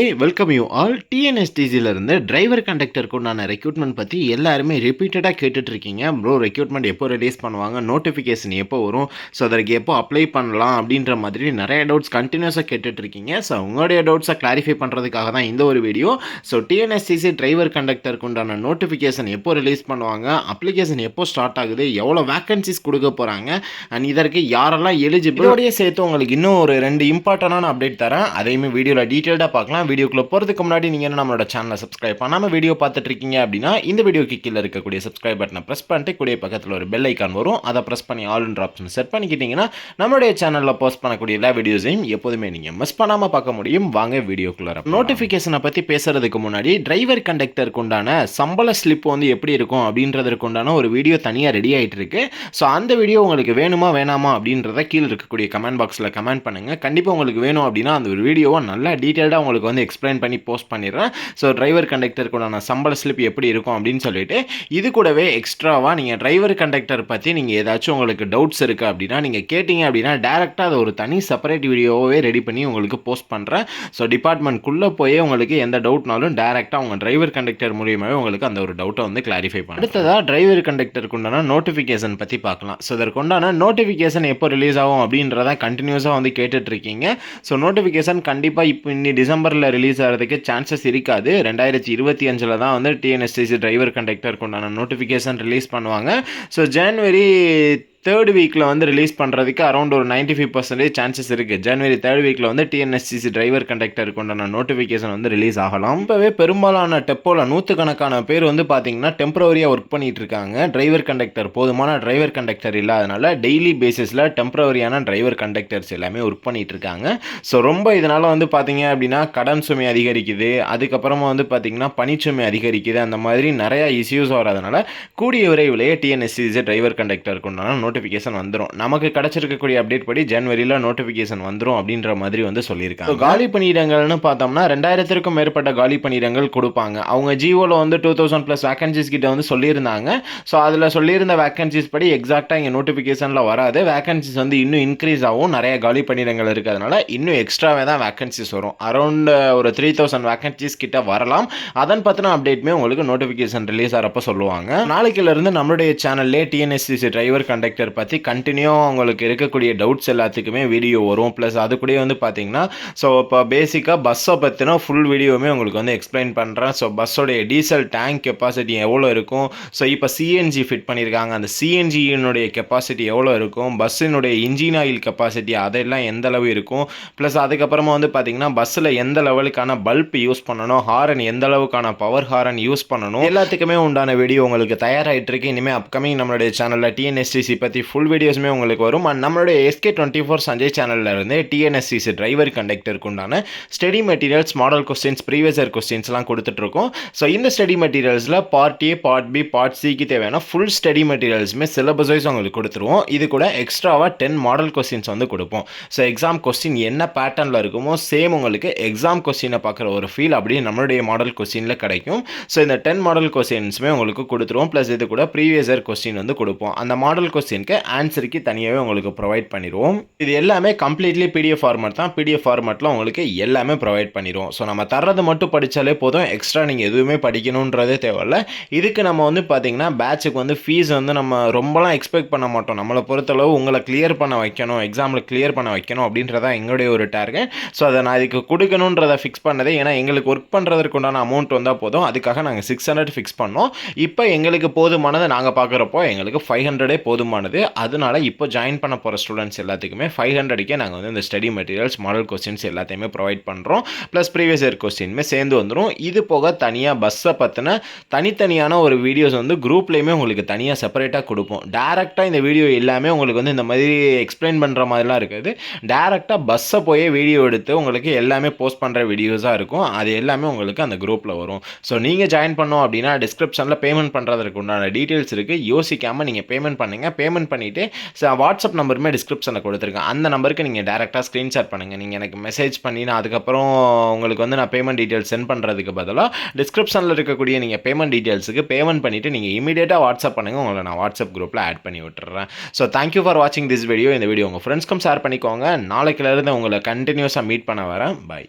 A welcome you all டிஎன்எஸ்டிசியிலேருந்து driver கண்டக்டருக்கு உண்டான ரெக்ரூட்மெண்ட் பற்றி எல்லாருமே ரிப்பீட்டடாக கேட்டுட்ருக்கீங்க. ப்ரோ ரெக்ரூட்மெண்ட் எப்போ ரிலீஸ் பண்ணுவாங்க? நோட்டிஃபிகேஷன் எப்போ வரும்? ஸோ அதற்கு எப்போ அப்ளை பண்ணலாம்? அப்படின்ற மாதிரி நிறைய டவுட்ஸ் கண்டினியூஸாக கேட்டுட்ருக்கீங்க. ஸோ உங்களுடைய டவுட்ஸை கிளாரிஃபை பண்ணுறதுக்காக தான் இந்த ஒரு வீடியோ ஸோ டிஎன்எஸ்டிசி டிரைவர் கண்டக்டருக்கு உண்டான நோட்டிஃபிகேஷன் எப்போ ரிலீஸ் பண்ணுவாங்க? அப்ளிகேஷன் எப்போ ஸ்டார்ட் ஆகுது? எவ்வளோ வேக்கன்சிஸ் கொடுக்க போகிறாங்க அண்ட் இதற்கு யாரெல்லாம் எலிஜிபிளோடய சேர்த்து உங்களுக்கு இன்னும் ஒரு ரெண்டு இம்பார்ட்டண்டான அப்டேட் தரேன். அதையுமே வீடியோவில் டீட்டெயில்டாக பார்க்கலாம். வீடியோக்குள்ளே போகிறதுக்கு முன்னாடி நீங்கள் என்ன நம்மளோட சேனலை சப்ஸ்கிரைப் பண்ணாமல் வீடியோ பார்த்துட்டு இருக்கீங்க அப்படின்னா இந்த வீடியோக்கு கீழே இருக்கக்கூடிய சப்ஸ்கிரைப் பட்டனை ப்ரெஸ் பண்ணிட்டு கூடிய பக்கத்தில் ஒரு பெல் ஐக்கான் வரும். அதை ப்ரெஸ் பண்ணி ஆல்ன்ற ஆப்ஷன் செட் பண்ணிக்கிட்டிங்கன்னா நம்மளுடைய சேனலில் போஸ்ட் பண்ணக்கூடிய எல்லா வீடியோஸையும் எப்போதுமே நீங்கள் மிஸ் பண்ணாமல் பார்க்க முடியும். வாங்க வீடியோக்குள்ளே நோட்டிஃபிகேஷனை பற்றி பேசுகிறதுக்கு முன்னாடி டிரைவர் கண்டக்டருக்கு உண்டான சம்பள ஸ்லிப் வந்து எப்படி இருக்கும் அப்படின்றதுக்கு உண்டான ஒரு வீடியோ தனியாக ரெடி ஆகிட்டு இருக்கு. ஸோ அந்த வீடியோ உங்களுக்கு வேணுமா வேணாமா அப்படின்றத கீழே இருக்கக்கூடிய கமெண்ட் பாக்ஸில் கமெண்ட் பண்ணுங்கள் கண்டிப்பாக உங்களுக்கு வேணும் அப்படின்னா அந்த ஒரு வீடியோவை நல்லா டீட்டெயில்டாக உங்களுக்கு வந்து எக்ஸ்பிளைன் பண்ணி போஸ்ட் பண்ணிடுறேன். ஸோ டிரைவர் கண்டக்டருக்கு சம்பள ஸ்லிப் எப்படி இருக்கும் அப்படின்னு சொல்லிட்டு இது கூடவே எக்ஸ்ட்ராவாக நீங்கள் டிரைவர் கண்டக்டர் பற்றி நீங்கள் ஏதாச்சும் உங்களுக்கு டவுட்ஸ் இருக்குது அப்படின்னா நீங்கள் கேட்டிங்க அப்படின்னா டேரெக்டாக அதை ஒரு தனி செப்பரேட் வீடியோவே ரெடி பண்ணி உங்களுக்கு போஸ்ட் பண்ணுறேன் ஸோ டிபார்ட்மெண்ட்குள்ளே போய் உங்களுக்கு எந்த டவுட்னாலும் டேரெக்டாக உங்கள் டிரைவர் கண்டக்டர் மூலியமாகவே உங்களுக்கு அந்த ஒரு டவுட்டை வந்து கிளாரிஃபை பண்ண அடுத்ததாக டிரைவர் கண்டக்டருக்கு உண்டான நோட்டிஃபிகேஷன் பற்றி பார்க்கலாம். ஸோ அதற்குண்டான நோட்டிஃபிகேஷன் எப்போ ரிலீஸ் ஆகும் அப்படின்றத கண்டினியூஸாக வந்து கேட்டுட்ருக்கீங்க ஸோ நோட்டிஃபிகேஷன் கண்டிப்பாக இப்போ இன்னி டிசம்பரில் ரிலீஸ் ஆகிறதுக்கு சான்சஸ் இருக்காது. ரெண்டாயிரத்தி இருபத்தி அஞ்சில் தான் வந்து டிஎன்எஸ்டிசி டிரைவர் கண்டக்டருக்கு உண்டான நோட்டிஃபிகேஷன் ரிலீஸ் பண்ணுவாங்க. ஸோ ஜனவரி தேர்ட் வீக்கில் வந்து ரிலீஸ் பண்ணுறதுக்கு அரௌண்ட் ஒரு நைன்ட்டி ஃபைவ் பர்சன்டேஜ் சான்சஸ் இருக்குது ஜனவரி தேர்ட் வீக்கில் வந்து டிஎன்எஸ்சிசி டிரைவர் கண்டக்டருக்கு உண்டான நோட்டிஃபிகேஷன் வந்து ரிலீஸ் ஆகலாம். இப்போவே பெரும்பாலான டெப்போவில் நூற்றுக்கணக்கான பேர் வந்து பார்த்தீங்கன்னா டெம்பரவரியாக ஒர்க் பண்ணிகிட்டு இருக்காங்க. டிரைவர் கண்டக்டர் போதுமான டிரைவர் கண்டக்டர் இல்லாதனால டெய்லி பேசிஸில் டெம்பரவரியான டிரைவர் கண்டக்டர்ஸ் எல்லாமே ஒர்க் பண்ணிகிட்டு இருக்காங்க. ஸோ ரொம்ப இதனால் வந்து பார்த்தீங்க அப்படின்னா கடன் சுமை அதிகரிக்குது. அதுக்கப்புறமா வந்து பார்த்தீங்கன்னா பனிச்சுமை அதிகரிக்குது. அந்த மாதிரி நிறையா இஷ்யூஸ் வராதனால கூடிய விரைவிலேயே டிஎன்எஸ்சிசி டிரைவர் கண்டக்டருக்கு உண்டான நோட்டிஃபிகேஷன் வந்துடும் நமக்கு கிடச்சிருக்கக்கூடிய அப்டேட் படி ஜனவரியில் நோட்டிஃபிகேஷன் வந்துடும் அப்படின்ற மாதிரி வந்து சொல்லியிருக்காங்க. காலி பணியிடங்கள்னு பார்த்தோம்னா ரெண்டாயிரத்திற்கும் மேற்பட்ட காலி பணியிடங்கள் கொடுப்பாங்க. அவங்க ஜியோவில் வந்து டூ தௌசண்ட் ப்ளஸ் வேக்கன்சிஸ் கிட்ட வந்து சொல்லியிருந்தாங்க. ஸோ அதில் சொல்லியிருந்த வேக்கன்சிஸ் படி எக்ஸாக்டாக இங்கே நோட்டிஃபிகேஷனில் வராது. வேக்கன்சிஸ் வந்து இன்னும் இன்க்ரீஸ் ஆகும் நிறைய காலி பணியிடங்கள் இருக்கிறதுனால இன்னும் எக்ஸ்ட்ராவே தான் வேக்கன்சிஸ் வரும். அரௌண்ட் ஒரு த்ரீ தௌசண்ட் வேக்கன்சிஸ் கிட்ட வரலாம். அதன் பற்றின அப்டேட்மே உங்களுக்கு நோட்டிஃபிகேஷன் ரிலீஸ் ஆகிறப்ப சொல்லுவாங்க. நாளைக்கிலிருந்து நம்மளுடைய சேனல்லே டிஎன்எஸ்சிசி டிரைவர் கண்டக்டர் பற்றி கண்டினியூ அவங்களுக்கு இருக்கக்கூடிய டவுட்ஸ் எல்லாத்துக்குமே வீடியோ வரும். ப்ளஸ் அது கூட வந்து பார்த்தீங்கன்னா ஸோ இப்போ பேசிக்காக பஸ்ஸை பற்றின ஃபுல் வீடியோவுமே உங்களுக்கு வந்து எக்ஸ்பிளைன் பண்ணுறேன் ஸோ பஸ்ஸோடைய டீசல் டேங்க் கெப்பாசிட்டி எவ்வளோ இருக்கும்? ஸோ இப்போ சிஎன்ஜி ஃபிட் பண்ணியிருக்காங்க அந்த சிஎன்ஜியினுடைய கெப்பாசிட்டி எவ்வளோ இருக்கும்? பஸ்ஸினுடைய இன்ஜின் ஆயில் கெப்பாசிட்டி அதெல்லாம் எந்த அளவு இருக்கும்? ப்ளஸ் அதுக்கப்புறமா வந்து பார்த்தீங்கன்னா பஸ்ஸில் எந்த லெவலுக்கான பல்ப் யூஸ் பண்ணணும்? ஹாரன் எந்த அளவுக்கான பவர் ஹாரன் யூஸ் பண்ணணும்? எல்லாத்துக்குமே உண்டான வீடியோ உங்களுக்கு தயாராகிட்டு இருக்கு. இனிமேல் அப்கமிங் நம்மளுடைய சேனலில் டிஎன்எஸ்டிசி பற்றி ஃபுல் வீடியோஸுமே உங்களுக்கு வரும். அண்ட் நம்மளுடைய எஸ்கே டுவெண்ட்டி ஃபோர் சஞ்சய் சேனலில் இருந்து டிஎன்எஸ்சிசி டிரைவர் கண்டக்டருக்கு உண்டான study materials model questions previous year கொஸ்டின்ஸ்லாம் கொடுத்துட்ருக்கோம். ஸோ இந்த study மெட்டீரியல்ஸில் part A part B part சிக்கு தேவையான ஃபுல் ஸ்டடி மெட்டீரியல்ஸுமே சிலபஸ் வைஸ் உங்களுக்கு கொடுத்துருவோம். இது கூட எக்ஸ்ட்ராவாக டென் மாடல் கொஸ்டின்ஸ் வந்து கொடுப்போம். ஸோ எக்ஸாம் கொஸ்டின் என்ன பேட்டர்னில் இருக்குமோ சேம் உங்களுக்கு எக்ஸாம் கொஸ்டினை பார்க்குற ஒரு ஃபீல் அப்படியே நம்மளுடைய மாடல் கொஸ்டினில் கிடைக்கும். ஸோ இந்த டென் மாடல் கொஸ்டின்ஸுமே உங்களுக்கு கொடுத்துருவோம். ப்ளஸ் இது கூட ப்ரீவியஸ் இயர் கொஸ்டின் வந்து கொடுப்போம். அந்த மாடல் கொஸ்டின் கொஸ்டினுக்கு ஆன்சருக்கு தனியாகவே உங்களுக்கு ப்ரொவைட் பண்ணிடுவோம். இது எல்லாமே கம்ப்ளீட்லி பிடிஎஃப் ஃபார்மேட் தான். பிடிஎஃப் ஃபார்மேட்டில் உங்களுக்கு எல்லாமே ப்ரொவைட் பண்ணிடுவோம். ஸோ நம்ம தர்றது மட்டும் படித்தாலே போதும். எக்ஸ்ட்ரா நீங்கள் எதுவுமே படிக்கணுன்றதே தேவையில்ல. இதுக்கு நம்ம வந்து பார்த்தீங்கன்னா பேட்சுக்கு வந்து ஃபீஸ் வந்து நம்ம ரொம்பலாம் எக்ஸ்பெக்ட் பண்ண மாட்டோம். நம்மளை பொறுத்தளவு உங்களை கிளியர் பண்ண வைக்கணும் எக்ஸாமில் கிளியர் பண்ண வைக்கணும் அப்படின்றதான் எங்களுடைய ஒரு டார்கெட் ஸோ அதை நான் இதுக்கு கொடுக்கணுன்றதை ஃபிக்ஸ் பண்ணதே ஏன்னா எங்களுக்கு ஒர்க் பண்ணுறதுக்கு உண்டான அமௌண்ட் வந்தால் போதும். அதுக்காக நாங்கள் சிக்ஸ் ஹண்ட்ரட் ஃபிக்ஸ் பண்ணோம். இப்போ எங்களுக்கு போதுமானதை நாங்கள் பார்க்குறப்போ எங்களுக்கு ஃபைவ் ஹண்ட்ரடே போதுமானது. அதனால இப்போ ஜாயின் பண்ண போகிற ஸ்டூடெண்ட்ஸ் எல்லாத்துக்குமே ஃபைவ் ஹண்ட்ரடுக்கே நாங்கள் வந்து இந்த ஸ்டடி மெட்டீரியல்ஸ் மாடல் கொஸ்டின்ஸ் எல்லாத்தையுமே ப்ரொவைட் பண்ணுறோம் ப்ளஸ் ப்ரீவியஸ் இயர் கொஸ்டின்மே சேர்ந்து வந்துடும் இது போக தனியாக பஸ்ஸை பற்றின தனித்தனியான ஒரு வீடியோஸ் வந்து குரூப்லேயுமே உங்களுக்கு தனியாக செப்பரேட்டாக கொடுப்போம். டேரெக்டாக இந்த வீடியோ எல்லாமே உங்களுக்கு வந்து இந்த மாதிரி எக்ஸ்பிளைன் பண்ணுற மாதிரிலாம் இருக்குது. டேரெக்டாக பஸ்ஸை போய் வீடியோ எடுத்து உங்களுக்கு எல்லாமே போஸ்ட் பண்ணுற வீடியோஸாக இருக்கும். அது எல்லாமே உங்களுக்கு அந்த குரூப்பில் வரும். ஸோ நீங்கள் ஜாயின் பண்ணோம் அப்படின்னா டிஸ்கிரிப்ஷனில் பேமெண்ட் பண்ணுறதுக்கு உண்டான டீட்டெயில்ஸ் இருக்குது யோசிக்காமல் நீங்கள் பேமெண்ட் பண்ணுங்கள் பேமெண்ட் பண்ணிவிட்டு வாட்ஸ்அப் நம்பருமே டிஸ்கிரிப்ஷனில் கொடுத்துருக்கேன். அந்த நம்பருக்கு நீங்கள் டேரெக்டாக ஸ்க்ரீன்ஷாட் பண்ணுங்கள் நீங்கள் எனக்கு மெசேஜ் பண்ணி நான் அதுக்கப்புறம் உங்களுக்கு வந்து நான் பேமெண்ட் டீட்டெயில்ஸ் சென்ட் பண்ணுறதுக்கு பதிலாக டிஸ்கிரிப்ஷனில் இருக்கக்கூடிய நீங்கள் பேமெண்ட் டீட்டெயில்ஸுக்கு பேமெண்ட் பண்ணிவிட்டு நீங்கள் இமீடியட்டாக வாட்ஸ்அப் பண்ணுங்கள் உங்களை நான் வாட்ஸ்அப் குரூப்பில் ஆட் பண்ணி விட்டுறேன். ஸோ தேங்க்யூ ஃபார் வாட்சிங் திஸ் வீடியோ இந்த வீடியோ உங்கள் ஃப்ரெண்ட்ஸ்க்கும் ஷேர் பண்ணிக்கோங்க. நாளைக்கிலேருந்து உங்களை கண்டினியூஸாக மீட் பண்ண வரேன். பை